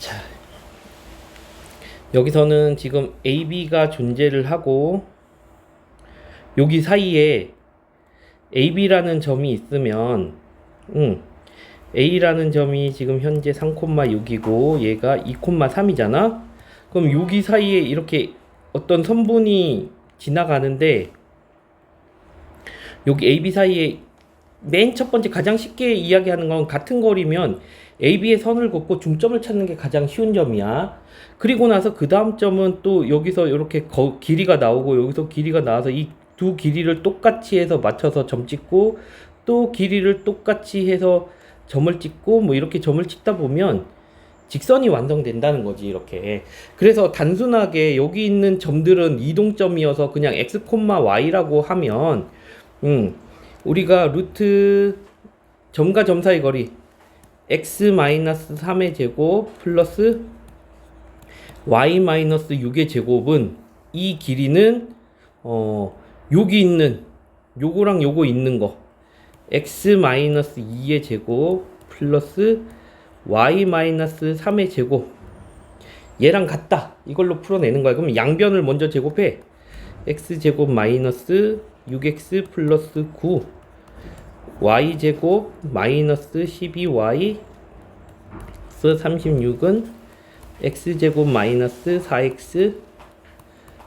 자, 여기서는 지금 AB가 존재를 하고 여기 사이에 AB라는 점이 있으면 음, A라는 점이 지금 현재 3,6이고 얘가 2,3이잖아. 그럼 여기 사이에 이렇게 어떤 선분이 지나가는데 여기 AB 사이에 맨 첫 번째 가장 쉽게 이야기하는 건 같은 거리면 AB의 선을 긋고 중점을 찾는 게 가장 쉬운 점이야. 그리고 나서 그 다음 점은 또 여기서 이렇게 거- 길이가 나오고 여기서 길이가 나와서 이 두 길이를 똑같이 해서 맞춰서 점 찍고 또 길이를 똑같이 해서 점을 찍고 뭐 이렇게 점을 찍다 보면 직선이 완성된다는 거지 이렇게 그래서 단순하게 여기 있는 점들은 이동점이어서 그냥 x, y라고 하면 음 우리가 루트 점과 점 사이 거리 x 3의 제곱 플러스 y 6의 제곱은 이 길이는 어 여기 있는 요거랑 요거 있는 거. X 2의 제곱 플러스 y 3의 제곱. 얘랑 같다. 이걸로 풀어내는 거야. 그럼 양변을 먼저 제곱해. X 제곱 마이너스 6x 플러스 9 y 제곱 마이너스 12y 플러스 36은 x 제곱 마이너스 4x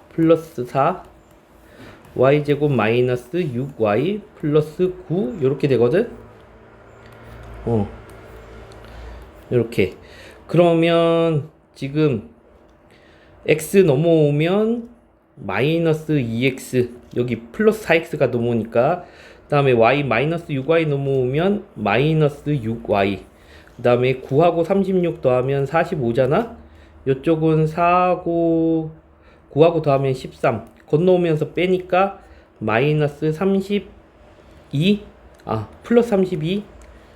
플러스 4 y 제곱 마이너스 6y 플러스 9 이렇게 되거든. 어. 이렇게. 그러면 지금 x 넘어오면 마이너스 2x 여기 플러스 4x가 넘어오니까 그 다음에 y 마이너스 6y 넘어오면 마이너스 6y 그 다음에 9하고 36 더하면 45잖아. 이쪽은 4하고 9하고 더하면 13 건너오면서 빼니까 마이너스 32 아 플러스 32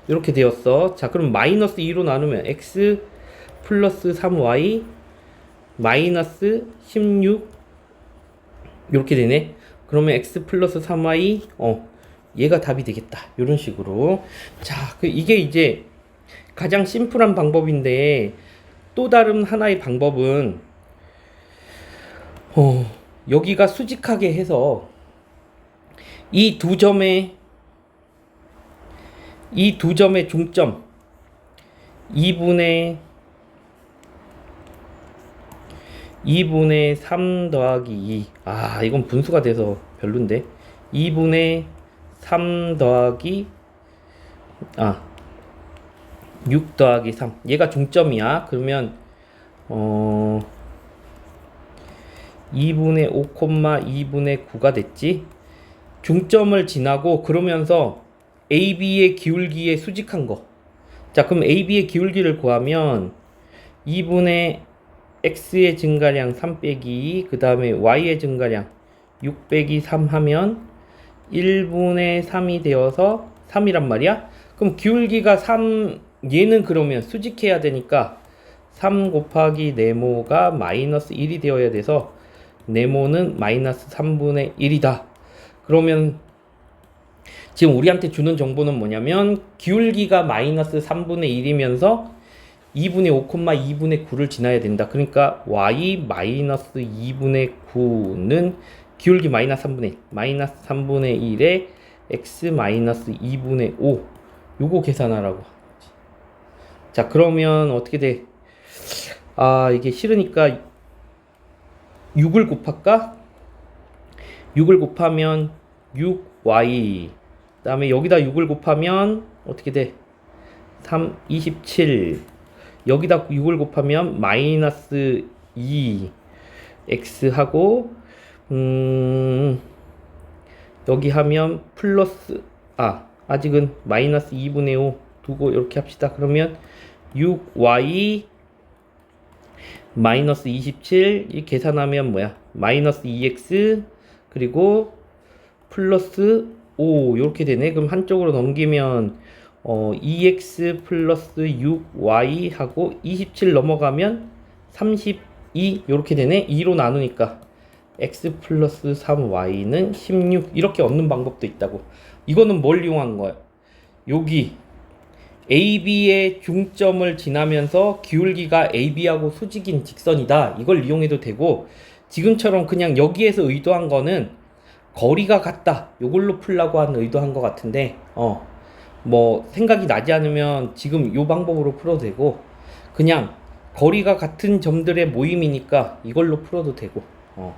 이렇게 되었어. 자 그럼 마이너스 2로 나누면 x 플러스 3y 마이너스 16 이렇게 되네. 그러면 x 플러스 3y 어 얘가 답이 되겠다 이런 식으로 자그 이게 이제 가장 심플한 방법인데 또 다른 하나의 방법은 어 여기가 수직하게 해서 이 두 점의 이 두 점의 중점 2분의 2분의 3 더하기 2. 아, 이건 분수가 돼서 별론데. 2분의 3 더하기 아, 6 더하기 3. 얘가 중점이야. 그러면 어 2분의 5, 2분의 9가 됐지. 중점을 지나고 그러면서 AB의 기울기에 수직한 거. 자, 그럼 AB의 기울기를 구하면 2분의 X의 증가량 3 빼기 2, 그 다음에 Y의 증가량 6 빼기 3 하면 1분의 3이 되어서 3이란 말이야. 그럼 기울기가 3, 얘는 그러면 수직해야 되니까 3 곱하기 네모가 마이너스 1이 되어야 돼서 네모는 마이너스 3분의 1이다. 그러면 지금 우리한테 주는 정보는 뭐냐면 기울기가 마이너스 3분의 1이면서 2분의 5, 2분의 9를 지나야 된다. 그러니까 y 마이너스 2분의 9는 기울기 마이너스 3분의 1, 마이너스 3분의 1에 x 마이너스 2분의 5 요거 계산하라고. 자 그러면 어떻게 돼? 아 이게 싫으니까 6을 곱할까? 6을 곱하면 6y 그 다음에 여기다 6을 곱하면 어떻게 돼? 3, 27 여기다 6을 곱하면 마이너스 2 x 하고 음 여기 하면 플러스 아 아직은 마이너스 2분의 5 두고 이렇게 합시다. 그러면 6y 마이너스 27 이 계산하면 뭐야? 마이너스 2x 그리고 플러스 5 이렇게 되네. 그럼 한쪽으로 넘기면 어 2x 플러스 6y 하고 27 넘어가면 32 이렇게 되네. 2로 나누니까 x 플러스 3y는 16 이렇게 얻는 방법도 있다고 이거는 뭘 이용한 거야 여기 AB의 중점을 지나면서 기울기가 AB하고 수직인 직선이다. 이걸 이용해도 되고 지금처럼 그냥 여기에서 의도한 거는 거리가 같다. 요걸로 풀라고 한 의도한 것 같은데 어. 뭐 생각이 나지 않으면 지금 요 방법으로 풀어도 되고 그냥 거리가 같은 점들의 모임이니까 이걸로 풀어도 되고 어.